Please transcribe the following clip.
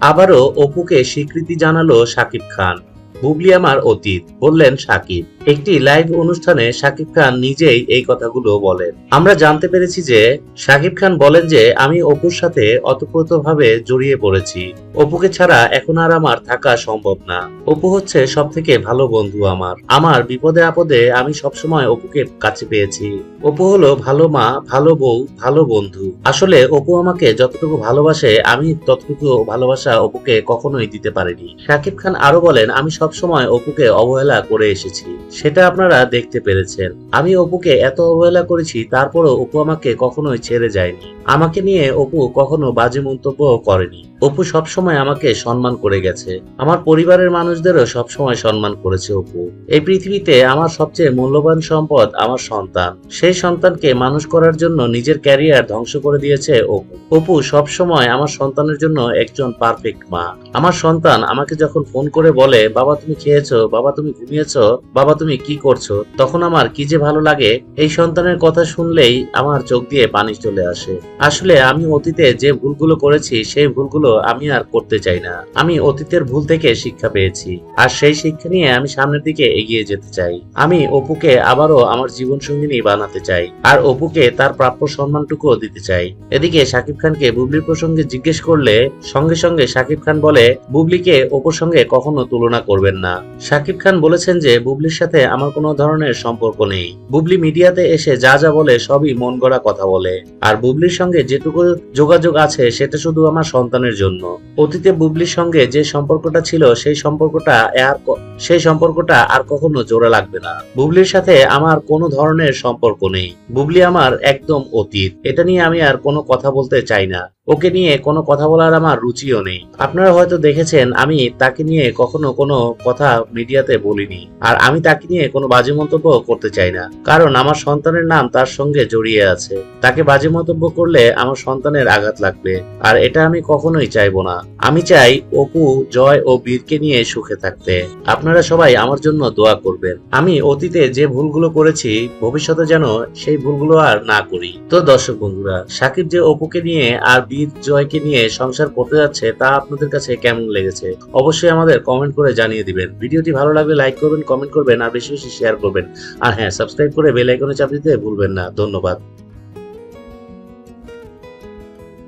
আবারও অপুকে স্বীকৃতি জানালো শাকিব খান। বুবলি আমার অতীত বললেন সাকিব একটি লাইভ অনুষ্ঠানে শাকিব খান নিজেই এই কথাগুলো বলেন। আমরা জানতে পেরেছি যে শাকিব খান বলেন যে, আমি অপুর সাথে অতপ্রতভাবে জড়িয়ে পড়েছি। অপুকে ছাড়া এখন আর আমার থাকা সম্ভব না। অপু হচ্ছে সব থেকে ভালো বন্ধু আমার। আমার বিপদে আপদে আমি সবসময় অপুকে কাছে পেয়েছি। অপু হলো ভালো মা, ভালো বউ, ভালো বন্ধু। আসলে অপু আমাকে যতটুকু ভালোবাসে, আমি ততটুকু ভালোবাসা অপুকে কখনোই দিতে পারিনি। শাকিব খান আরও বলেন, আমি সবসময় অপুকে অবহেলা করে এসেছি। সেটা আপনারা দেখতে পেরেছেন। আমি অপুকে এত অবহেলা করেছি, তারপরও অপু আমাকে কখনোই ছেড়ে যায়নি। আমাকে নিয়ে অপু কখনো বাজে মন্তব্য করেনি। অপু সবসময় আমাকে সম্মান করে গেছে। আমার পরিবারের মানুষদেরও সবসময় সম্মান করেছে অপু। এই পৃথিবীতে আমার সবচেয়ে মূল্যবান সম্পদ আমার সন্তান। সেই সন্তানকে মানুষ করার জন্য নিজের ক্যারিয়ার ধ্বংস করে দিয়েছে অপু। অপু সবসময় আমার সন্তানের জন্য একজন পারফেক্ট মা। আমার সন্তান আমাকে যখন ফোন করে বলে, বাবা, তুমি খেয়েছো? বাবা, তুমি ঘুমিয়েছো? বাবা, তুমি কি করছ? তখন আমার কি যে ভালো লাগে, এই সন্তানের কথা শুনলেই আমার চোখ দিয়ে পানি চলে আসে। আসলে আমি অতীতে যে ভুলগুলো করেছি, সেই ভুলগুলো আমি আর করতে চাই না। আমি অতীতের ভুল থেকে শিক্ষা পেয়েছি, আর সেই শিক্ষা নিয়ে আমি সামনের দিকে এগিয়ে যেতে চাই। আমি অপুকে আবারও আমার জীবন সঙ্গিনী বানাতে চাই, আর অপুকে তার প্রাপ্য সম্মানটুকুও দিতে চাই। এদিকে শাকিব খানকে বুবলির প্রসঙ্গে জিজ্ঞেস করলে সঙ্গে সঙ্গে শাকিব খান বলে, বুবলিকে অপুর সঙ্গে কখনো তুলনা করবেন না। শাকিব খান বলেছেন যে, বুবলির সাথে আমার কোনো ধরনের সম্পর্ক নেই। বুবলি মিডিয়াতে এসে যা যা বলে সবই মন গড়া কথা বলে। আর বুবলির সঙ্গে যেটুকু যোগাযোগ আছে সেটা শুধু আমার সন্তানের জন্য। অতীতে বুবলির সঙ্গে যে সম্পর্কটা ছিল সেই সম্পর্কটা আর সেই সম্পর্কটা আর কখনো জোরে লাগবে না। বুবলির সাথে আমার কোনো ধরনের সম্পর্ক নেই। বুবলি আমার একদম অতীত। এটা নিয়ে আমি আর কোনো কথা বলতে চাই না। ওকে নিয়ে কোনো কথা বলার আমার রুচিও নেই। আপনারা হয়তো দেখেছেন, আমি তাকে নিয়ে কখনো কোনো কথা মিডিয়াতে বলিনি। আর আমি তাকে নিয়ে কোনো বাজে মন্তব্য করতে চাই না। কারণ আমার সন্তানের নাম তার সঙ্গে জড়িয়ে আছে। তাকে বাজে মন্তব্য করলে আমার সন্তানের আঘাত লাগবে। আর এটা আমি কখনোই চাইব না। আমি চাই অপু, জয় ও বীরকে নিয়ে সুখে থাকতে। আপনারা সবাই আমার জন্য দোয়া করবেন। আমি অতীতে যে ভুলগুলো করেছি, ভবিষ্যতে যেন সেই ভুলগুলো আর না করি। তো দর্শক বন্ধুরা, সাকিব যে অপুকে নিয়ে আর বীর জয়কে নিয়ে সংসার করতে যাচ্ছে, তা আপনাদের কাছে কেমন লেগেছে? অবশ্যই আমাদের কমেন্ট করে জানিয়ে দিবেন। ভিডিওটি ভালো লাগলে লাইক করবেন কমেন্ট করবেন, আর বেশি বেশি শেয়ার করবেন। আর হ্যাঁ সাবস্ক্রাইব করে বেল আইকনে চাপ দিতে ভুলবেন না। ধন্যবাদ।